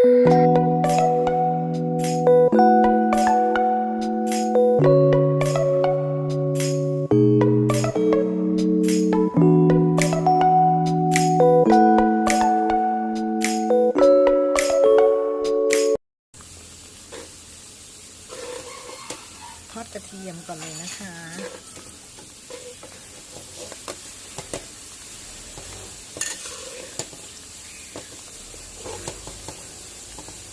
ทอดกระเทียมก่อนเลยนะคะ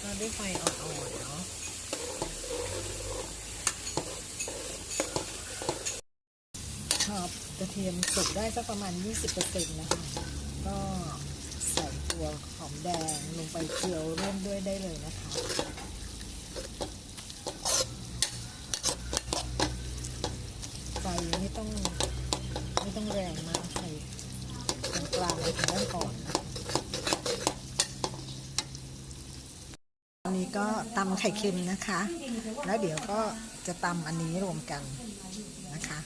ราด้วยไฟอ่อนๆเนาะชอบกระเทียมสุกได้สักประมาณ 20%นะคะ ก็ใส่ตัวหอมแดงลงไปเจียวร่วมด้วยได้เลยนะคะไฟไม่ต้องไม่ต้องแรงมากไฟกลางๆไปทางด้านก่อนนะอั นี้ก็ตำไข่เค็มนะคะ แล้วเดี๋ยวก็จะตำอันนี้รวมกันนะคะ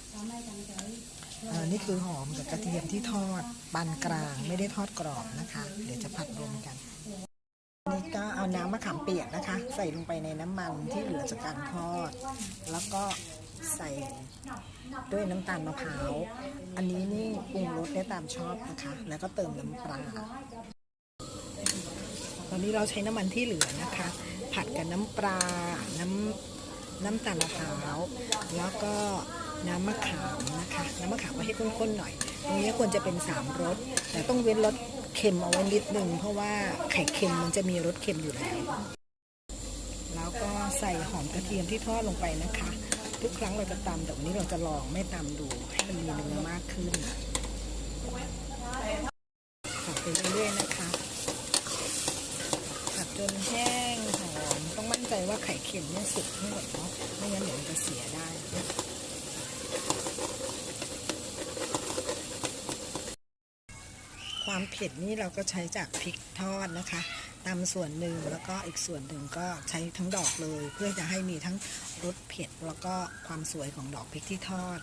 นี่คือหอมกับกระเทียมที่ทอดปานกลางไม่ได้ทอดกรอบนะคะ เดี๋ยวจะผัดรวมกันนี่ก็เอาน้ำมะขามเปียกนะคะ ใส่ลงไปในน้ำมันที่เหลือจากการทอด แล้วก็ใส่ด้วยน้ำตาลมะพร้าว อันนี้นี่ปรุงรสได้ตามชอบนะคะ แล้วก็เติมน้ำปลา ตอนนี้เราใช้น้ำมันที่เหลือนะคะ ผัดกับน้ำปลา น้ำน้ำตาลมะพร้าวแล้วก็น้ำมะขามนะคะ น้ำมะขามมาให้ข้นๆหน่อย ตรงนี้ควรจะเป็นสามรสแต่ต้องเว้นรสเค็มเอาไว้นิดนึงเพราะว่าไข่เค็มมันจะมีรสเค็มอยู่แล้วแล้วก็ใส่หอมกระเทียมที่ทอดลงไปนะคะ ทุกครั้งเราจะตำแต่วันนี้เราจะลองไม่ตำดูให้มันมีเนื้อมากขึ้นผัดไปเรื่อยๆนะคะ จนแห้งหอมต้องมั่นใจว่าไข่เค็มเนี่ยสุกให้หมดเนาะไม่งั้นเดี๋ยวมันจะเสียได้ความเผ็ดนี่เราก็ใช้จากพริกทอดนะคะตำส่วนหนึ่งแล้วก็อีกส่วนหนึ่งก็ใช้ทั้งดอกเลย เพื่อจะให้มีทั้งรสเผ็ดแล้วก็ความสวยของดอกพริกที่ทอด